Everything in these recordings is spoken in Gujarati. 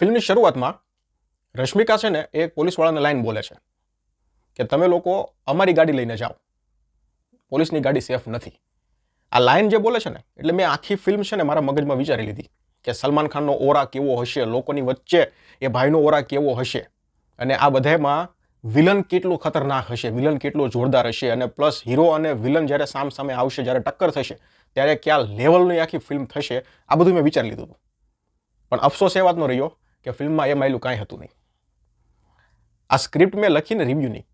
ફિલ્મની શરૂઆતમાં રશ્મિકા છે ને એ પોલીસવાળાને લાઈન બોલે છે કે તમે લોકો અમારી ગાડી લઈને જાઓ. પોલીસની ગાડી સેફ નથી. આ લાઈન જે બોલે છે ને, એટલે મેં આખી ફિલ્મ છે ને મારા મગજમાં વિચારી લીધી કે સલમાન ખાનનો ઓરા કેવો હશે, લોકોની વચ્ચે એ ભાઈનો ઓરા કેવો હશે અને આ બધામાં વિલન કેટલું ખતરનાક હશે વિલન કેટલું જોરદાર હશે અને પ્લસ હીરો અને વિલન જ્યારે સામ સામે આવશે, જ્યારે ટક્કર થશે, ત્યારે ક્યાં લેવલની આખી ફિલ્મ થશે, આ બધું મેં વિચારી લીધું હતું. પણ અફસોસ એ વાતનો રહ્યો કે ફિલ્મમાં એ માયલું કાંઈ હતું નહીં. આ સ્ક્રિપ્ટ મેં લખીને રિવ્યૂની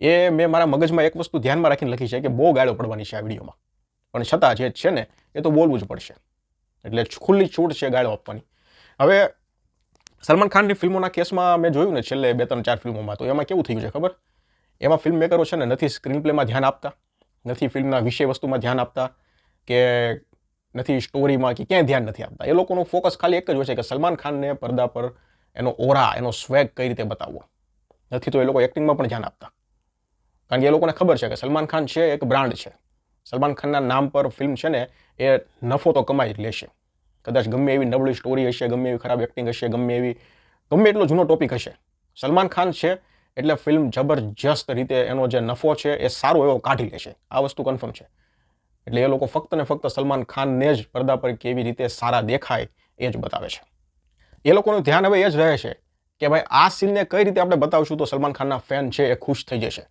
એ મેં મારા મગજમાં એક વસ્તુ ધ્યાનમાં રાખીને લખી છે કે બહુ ગાળો પડવાની છે આ વિડીયોમાં. પણ છતાં જે છે ને, એ તો બોલવું જ પડશે. એટલે ખુલ્લી છૂટ છે ગાળો આપવાની. હવે સલમાન ખાનની ફિલ્મોના કેસમાં મેં જોયું ને છેલ્લે બે ત્રણ ચાર ફિલ્મોમાં, તો એમાં કેવું થયું છે ખબર? એમાં ફિલ્મ મેકરો છે ને નથી સ્ક્રીન પ્લેમાં ધ્યાન આપતા, નથી ફિલ્મના વિષય વસ્તુમાં ધ્યાન આપતા, કે નથી સ્ટોરીમાં કે ક્યાંય ધ્યાન નથી આપતા. એ લોકોનું ફોકસ ખાલી એક જ હોય છે કે સલમાન ખાનને પડદા પર એનો ઓરા એનો સ્વેગ કઈ રીતે બતાવવો. નથી તો એ લોકો એક્ટિંગમાં પણ ધ્યાન આપતા. કારણ કે એ લોકોને ખબર છે કે સલમાન ખાન છે એક બ્રાન્ડ છે. સલમાન ખાનના નામ પર ફિલ્મ છે ને, એ નફો તો કમાઈ જ લેશે. કદાચ ગમે એવી નબળી સ્ટોરી હશે, ગમે એવી ખરાબ એક્ટિંગ હશે, ગમે એવી, ગમે એટલો જૂનો ટોપિક હશે. સલમાન ખાન છે એટલે ફિલ્મ જબરજસ્ત રીતે એનો જે નફો છે એ સારો એવો કાઢી લેશે. આ વસ્તુ કન્ફર્મ છે. એટલે એ લોકો ફક્ત ને ફક્ત સલમાન ખાનને જ પડદા પર કેવી રીતે સારા દેખાય એ જ બતાવે છે. એ લોકોનું ધ્યાન હવે એ જ રહે છે કે ભાઈ આ સીનને કઈ રીતે આપણે બતાવશું તો સલમાન ખાનના ફેન છે એ ખુશ થઈ જશે.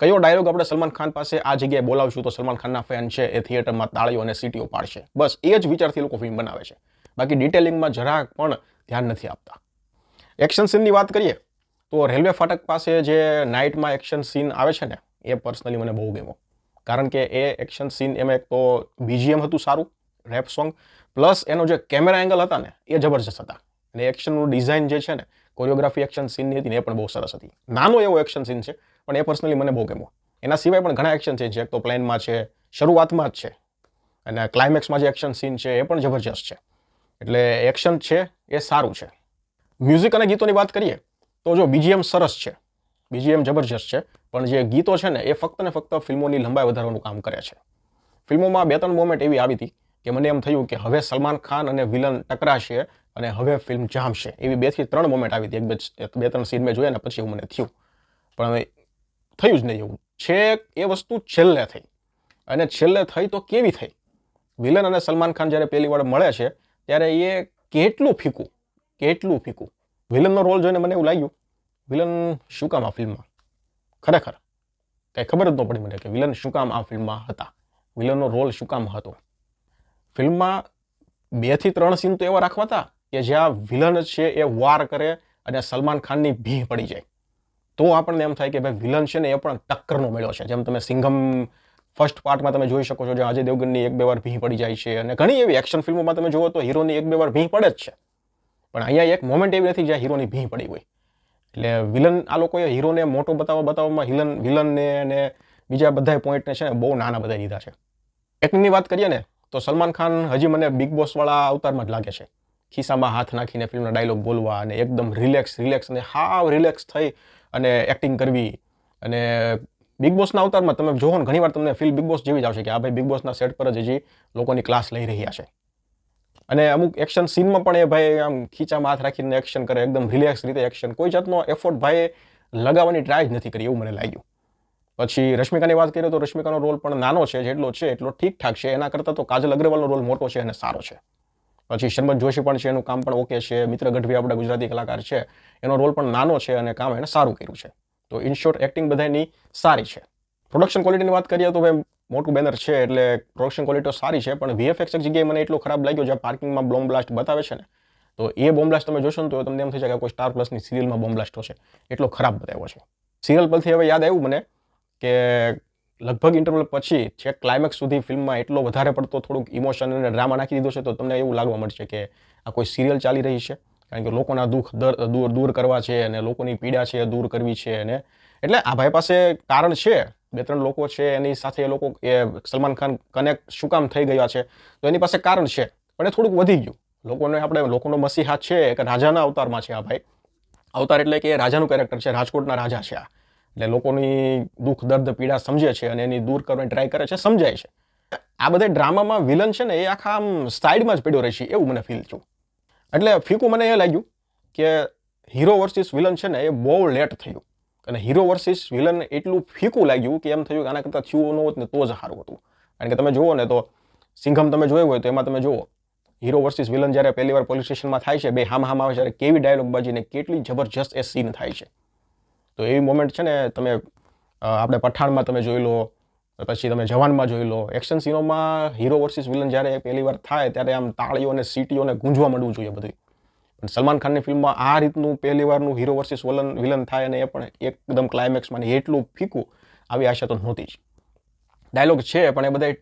કયો ડાયલોગ આપણે સલમાન ખાન પાસે આ જગ્યાએ બોલાવશું તો સલમાન ખાનના ફેન છે એ થિયેટરમાં તાળીઓ અને સીટીઓ પાડશે. બસ એ જ વિચારથી લોકો ફિલ્મ બનાવે છે. બાકી ડિટેલિંગમાં જરાક પણ ધ્યાન નથી આપતા. એક્શન સીનની વાત કરીએ તો રેલવે ફાટક પાસે જે નાઇટમાં એક્શન સીન આવે છે ને, એ પર્સનલી મને બહુ ગમ્યો. કારણ કે એ એક્શન સીન એમાં એક તો બીજીએમ હતું સારું રેપ સોંગ પ્લસ એનો જે કેમેરા એંગલ હતા ને, એ જબરજસ્ત હતા. અને એક્શનનું ડિઝાઇન જે છે ને કોરિયોગ્રાફી એક્શન સીનની હતી ને, એ પણ બહુ સરસ હતી. નાનો એવો એક્શન સીન છે, પણ એ પર્સનલી મને બહુ ગમ્યો. એના સિવાય પણ ઘણા એક્શન સીન છે એક તો પ્લેનમાં છે, શરૂઆતમાં જ છે. અને ક્લાઇમેક્સમાં જે એક્શન સીન છે, એ પણ જબરજસ્ત છે. એટલે એક્શન છે, એ સારું છે. મ્યુઝિક અને ગીતોની વાત કરીએ, તો જો બીજીએમ સરસ છે. બીજીએમ જબરજસ્ત છે. પણ જે ગીતો છે ને, એ ફક્ત ને ફક્ત ફિલ્મોની લંબાઈ વધારવાનું કામ કરે છે. ફિલ્મોમાં બે ત્રણ મોમેન્ટ એવી આવી હતી કે મને એમ થયું કે હવે સલમાન ખાન અને વિલન ટકરાશે અને હવે ફિલ્મ જામશે. એવી બેથી ત્રણ મોમેન્ટ આવી હતી, એક બે ત્રણ સીન મેં જોયા ને, પછી એવું મને થયું. પણ હવે થયું જ નહીં એવું. છે એ વસ્તુ છેલ્લે થઈ. અને છેલ્લે થઈ તો કેવી થઈ? વિલન અને સલમાન ખાન જ્યારે પહેલી વાર મળે છે, ત્યારે એ કેટલું ફીકું? કેટલું ફીકું? વિલનનો રોલ જોઈને મને એવું લાગ્યું, વિલન શું કામ આ ફિલ્મમાં? ખરેખર. કંઈ ખબર જ ન પડી મને કે વિલન શું કામ આ ફિલ્મમાં હતા? વિલનનો રોલ શું કામ હતો? ફિલ્મમાં બેથી ત્રણ સીન તો એવા રાખવા હતા કે જ્યાં વિલન છે એ વાર કરે અને સલમાન ખાનની ભીહ પડી જાય. તો આપણને એમ થાય કે ભાઈ વિલન છે ને એ પણ ટક્કરનો મેળો છે. જેમ તમે સિંઘમ ફર્સ્ટ પાર્ટમાં તમે જોઈ શકો છો જે અજય દેવગનની એક બે વાર ભીહ પડી જાય છે અને ઘણી એવી એક્શન ફિલ્મોમાં તમે જુઓ તો હીરોની એક બે વાર ભીહ પડે જ છે. પણ અહીંયા એક મોમેન્ટ એવી નથી જ્યાં હીરોની ભીહ પડી હોય. એટલે વિલન આ લોકોએ હીરોને મોટો બતાવવા બતાવવામાં હિલન, વિલનને અને બીજા બધા પોઈન્ટને છે ને બહુ નાના બધા દીધા છે. એક્ટિંગની વાત કરીએ ને, તો સલમાન ખાન હજી મને બિગ બોસવાળા અવતારમાં જ લાગે છે. ખિસ્સામાં હાથ નાખીને ફિલ્મના ડાયલોગ બોલવા અને એકદમ રિલેક્સ રિલેક્સ અને હાવ રિલેક્સ થઈ અને એક્ટિંગ કરવી. અને બિગ બોસના અવતારમાં તમે જોવો ને, ઘણીવાર તમને ફીલ બિગ બોસ જેવી જ આવશે કે આ ભાઈ બિગ બોસના સેટ પર જ હજી લોકોની ક્લાસ લઈ રહ્યા છે. અને અમુક એક્શન સીનમાં પણ એ ભાઈ આમ ખીચામાં હાથ રાખીને એક્શન કરે, એકદમ રિલેક્સ રીતે એક્શન કોઈ જાતનો એફોર્ટ ભાઈએ લગાવવાની ટ્રાય જ નથી કરી, એવું મને લાગ્યું. પછી રશ્મિકાની વાત કરીએ તો રશ્મિકાનો રોલ પણ નાનો છે, જેટલો છે એટલો ઠીકઠાક છે. એના કરતાં તો કાજલ અગ્રવાલનો રોલ મોટો છે અને સારો છે. પછી શરમત જોશી પણ છે, એનું કામ પણ ઓકે છે. મિત્ર ગઢવી આપણા ગુજરાતી કલાકાર છે. એનો રોલ પણ નાનો છે અને કામ એને સારું કર્યું છે. તો ઇન શોર્ટ એક્ટિંગ બધાની સારી છે. પ્રોડક્શન ક્વોલિટીની વાત કરીએ તો ભાઈ મોટું બેનર છે એટલે પ્રોડક્શન ક્વોલિટી સારી છે, પણ વીએફએક્સ એક જગ્યાએ મને એટલો ખરાબ લાગ્યો જે પાર્કિંગમાં બોમ્બ બ્લાસ્ટ બતાવે છે ને, તો એ બોમ્બ બ્લાસ્ટ તમે જોશો ને તો તમને એમ થઈ જાય કે કોઈ સ્ટાર પ્લસની સિરિયલમાં બોમ્બ બ્લાસ્ટ હશે એટલો ખરાબ બતાવ્યો છે. સિરિયલ પરથી હવે યાદ આવ્યું મને કે લગભગ ઇન્ટરવલ પછી છેક ક્લાઇમેક્સ સુધી ફિલ્મમાં એટલો વધારે પડતો થોડુંક ઇમોશન અને ડ્રામા નાખી દીધો છે, તો તમને એવું લાગવા મળશે કે આ કોઈ સિરિયલ ચાલી રહી છે. કારણ કે લોકોના દુઃખ દર, દૂર દૂર કરવા છે અને લોકોની પીડા છે, દૂર કરવી છે અને, એટલે આ ભાઈ પાસે કારણ છે બે ત્રણ લોકો છે, એની સાથે એ લોકો, એ સલમાન ખાન કનેક્ટ શું કામ થઈ ગયા છે? તો એની પાસે કારણ છે, પણ એ થોડુંક વધી ગયું. લોકોને આપણે, લોકોનો મસીહા છે કે રાજાના અવતારમાં છે આ ભાઈ. અવતાર એટલે કે રાજાનું કેરેક્ટર છે, રાજકોટના રાજા છે આ. એટલે લોકોની દુઃખ, દર્દ, પીડા સમજે છે અને એની દૂર કરવાની ટ્રાય કરે છે, સમજાય છે. આ બધા ડ્રામામાં વિલન છે ને એ આખા આમ સાઈડમાં જ પડ્યો રહેશે એવું મને ફીલ થયું. એટલે ફીકું મને એ લાગ્યું કે હીરો વર્સિસ વિલન છે ને એ બહુ લેટ થયું. અને હીરો વર્સિસ વિલન એટલું ફીકું લાગ્યું કે એમ થયું કે આના કરતાં થયું ન હોત ને તો જ સારું હતું. કારણ કે તમે જુઓ ને તો સિંઘમ તમે જોયું હોય તો એમાં તમે જુઓ હીરો વર્સિસ વિલન જ્યારે પહેલી વાર પોલીસ સ્ટેશનમાં થાય છે, બે હામ હામ આવે ત્યારે કેવી ડાયલોગ બાજીને કેટલી જબરજસ્ત એ સીન થાય છે. તો એવી મોમેન્ટ છે ને તમે આપણે પઠાણમાં તમે જોઈ લો, પછી તમે જવાનમાં જોઈ લો એક્શન સીનોમાં હીરો વર્સિસ વિલન જ્યારે પહેલી વાર થાય ત્યારે આમ તાળીઓ અને સીટીઓને ગુંજવા માંડવું જોઈએ બધું સલમાન ખાનની ફિલ્મમાં આ રીતનું પહેલી વારનું હીરો વર્સિસ વલન વિલન થાય અને એ પણ એકદમ ક્લાઇમેક્સમાં એટલું ફીકું આવી આશા તો નહોતી જ. ડાયલોગ છે, પણ એ બધા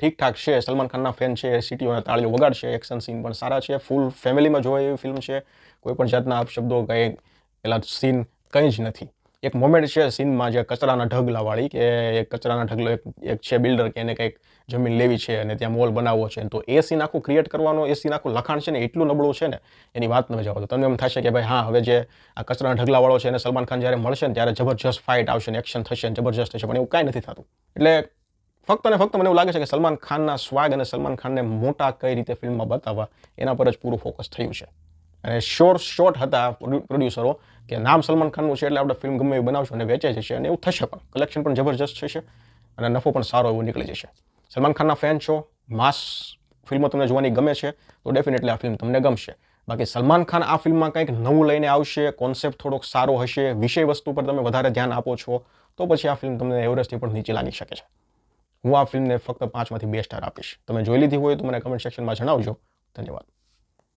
ઠીકઠાક છે. સલમાન ખાનના ફેન છે સિટીઓ તાળીઓ વગાડશે એક્શન સીન પણ સારા છે. ફૂલ ફેમિલીમાં જોવા એવી ફિલ્મ છે. કોઈ પણ જાતના અપશબ્દો, કંઈ, પેલા સીન કંઈ જ નથી. એક મોમેન્ટ છે સીનમાં જે કચરાના ઢગલાવાળી કે એક કચરાના ઢગલો એક એક છે બિલ્ડર કે એને કંઈક જમીન લેવી છે અને ત્યાં મોલ બનાવવો છે. તો એ સીન આખું ક્રિએટ કરવાનો, એ સીન આખું લખાણ છે ને એટલું નબળું છે ને, એની વાત ન જાઓ તો તમને એમ થશે કે ભાઈ, હા, હવે જે આ કચરાના ઢગલાવાળો છે એને સલમાન ખાન જ્યારે મળશે ને, ત્યારે જબરજસ્ત ફાઇટ આવશે ને એક્શન થશે ને જબરજસ્ત થશે. પણ એવું કાંઈ નથી થતું. એટલે ફક્ત અને ફક્ત મને એવું લાગે છે કે સલમાન ખાનના સ્વાગ અને સલમાન ખાનને મોટા કઈ રીતે ફિલ્મમાં બતાવવા, એના પર જ પૂરું ફોકસ થયું છે. અને શોર્ટ શોર્ટ હતા પ્રોડ્યુસરો કે નામ સલમાન ખાનનું છે એટલે આપણે ફિલ્મ ગમે એવી બનાવશું અને વેચાઈ જશે અને એવું થશે પણ. કલેક્શન પણ જબરજસ્ત થશે અને નફો પણ સારો એવો નીકળી જશે. સલમાન ખાનના ફેન છો માસ ફિલ્મો તમને જોવાની ગમે છે, તો ડેફિનેટલી આ ફિલ્મ તમને ગમશે. બાકી સલમાન ખાન આ ફિલ્મમાં કંઈક નવું લઈને આવશે કોન્સેપ્ટ થોડોક સારો હશે, વિષય વસ્તુ પર તમે વધારે ધ્યાન આપો છો, તો પછી આ ફિલ્મ તમને એવરેસ્ટથી પણ નીચે લાગી શકે છે. હું આ ફિલ્મને ફક્ત પાંચમાંથી બે સ્ટાર આપીશ. તમે જોઈ લીધી હોય તો મને કમેન્ટ સેક્શનમાં જણાવજો. ધન્યવાદ.